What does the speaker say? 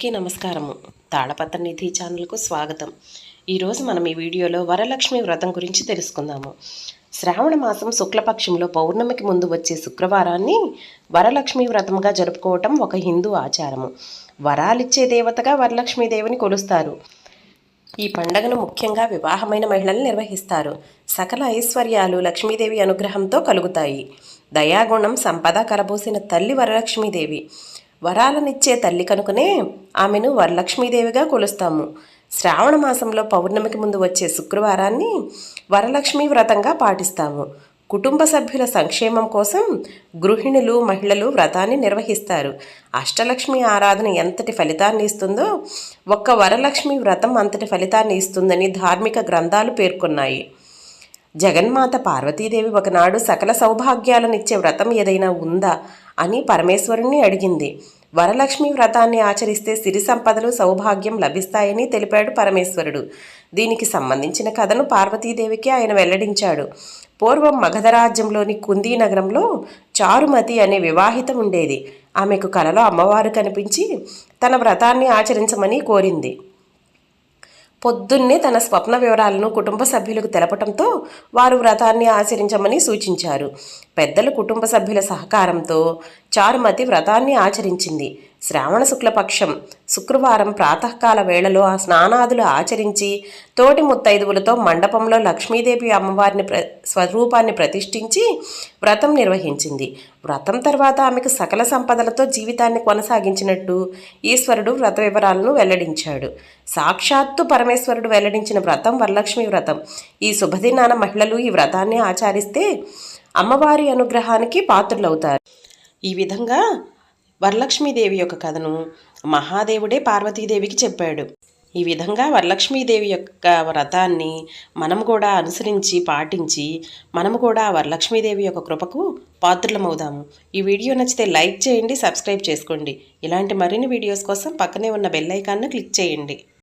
అందరికీ నమస్కారము. తాళపత్ర నిధి ఛానల్కు స్వాగతం. ఈరోజు మనం ఈ వీడియోలో వరలక్ష్మి వ్రతం గురించి తెలుసుకుందాము. శ్రావణ మాసం శుక్లపక్షంలో పౌర్ణమికి ముందు వచ్చే శుక్రవారాన్ని వరలక్ష్మి వ్రతంగా జరుపుకోవటం ఒక హిందూ ఆచారము. వరాలిచ్చే దేవతగా వరలక్ష్మీదేవిని కొలుస్తారు. ఈ పండగను ముఖ్యంగా వివాహమైన మహిళలు నిర్వహిస్తారు. సకల ఐశ్వర్యాలు లక్ష్మీదేవి అనుగ్రహంతో కలుగుతాయి. దయాగుణం సంపద కలబోసిన తల్లి వరలక్ష్మీదేవి. వరాలనిచ్చే తల్లి కనుకనే ఆమెను వరలక్ష్మీదేవిగా కొలుస్తాము. శ్రావణ మాసంలో పౌర్ణమికి ముందు వచ్చే శుక్రవారాన్ని వరలక్ష్మీ వ్రతంగా పాటిస్తాము. కుటుంబ సభ్యుల సంక్షేమం కోసం గృహిణులు మహిళలు వ్రతాన్ని నిర్వహిస్తారు. అష్టలక్ష్మి ఆరాధన ఎంతటి ఫలితాన్ని ఇస్తుందో ఒక్క వరలక్ష్మి వ్రతం అంతటి ఫలితాన్ని ఇస్తుందని ధార్మిక గ్రంథాలు పేర్కొన్నాయి. జగన్మాత పార్వతీదేవి ఒకనాడు సకల సౌభాగ్యాలనిచ్చే వ్రతం ఏదైనా ఉందా అని పరమేశ్వరుణ్ణి అడిగింది. వరలక్ష్మి వ్రతాన్ని ఆచరిస్తే సిరి సంపదలు సౌభాగ్యం లభిస్తాయని తెలిపాడు పరమేశ్వరుడు. దీనికి సంబంధించిన కథను పార్వతీదేవికి ఆయన వెల్లడించాడు. పూర్వం మగధరాజ్యంలోని కుందీ నగరంలో చారుమతి అనే వివాహిత ఉండేది. ఆమెకు కలలో అమ్మవారు కనిపించి తన వ్రతాన్ని ఆచరించమని కోరింది. పొద్దున్నే తన స్వప్న వివరాలను కుటుంబ సభ్యులకు తెలపటంతో వారు వ్రతాన్ని ఆచరించమని సూచించారు. పెద్దలు కుటుంబ సభ్యుల సహకారంతో చారుమతి వ్రతాన్ని ఆచరించింది. శ్రావణ శుక్లపక్షం. శుక్రవారం ప్రాతకాల వేళలో ఆ స్నానాదులు ఆచరించి తోటి ముత్తైదువులతో మండపంలో లక్ష్మీదేవి అమ్మవారిని ప్ర స్వరూపాన్ని ప్రతిష్ఠించి వ్రతం నిర్వహించింది. వ్రతం తర్వాత ఆమెకు సకల సంపదలతో జీవితాన్ని కొనసాగించినట్టు ఈశ్వరుడు వ్రత వివరాలను వెల్లడించాడు. సాక్షాత్తు పరమేశ్వరుడు వెల్లడించిన వ్రతం వరలక్ష్మి వ్రతం. ఈ శుభదినాన మహిళలు ఈ వ్రతాన్ని ఆచరిస్తే అమ్మవారి అనుగ్రహానికి పాత్రులవుతారు. ఈ విధంగా వరలక్ష్మీదేవి యొక్క కథను మహాదేవుడే పార్వతీదేవికి చెప్పాడు. ఈ విధంగా వరలక్ష్మీదేవి యొక్క వ్రతాన్ని మనం కూడా అనుసరించి పాటించి మనము కూడా వరలక్ష్మీదేవి యొక్క కృపకు పాత్రులమవుదాము. ఈ వీడియో నచ్చితే లైక్ చేయండి సబ్స్క్రైబ్ చేసుకోండి. ఇలాంటి మరిన్ని వీడియోస్ కోసం పక్కనే ఉన్న బెల్ ఐకాన్ను క్లిక్ చేయండి.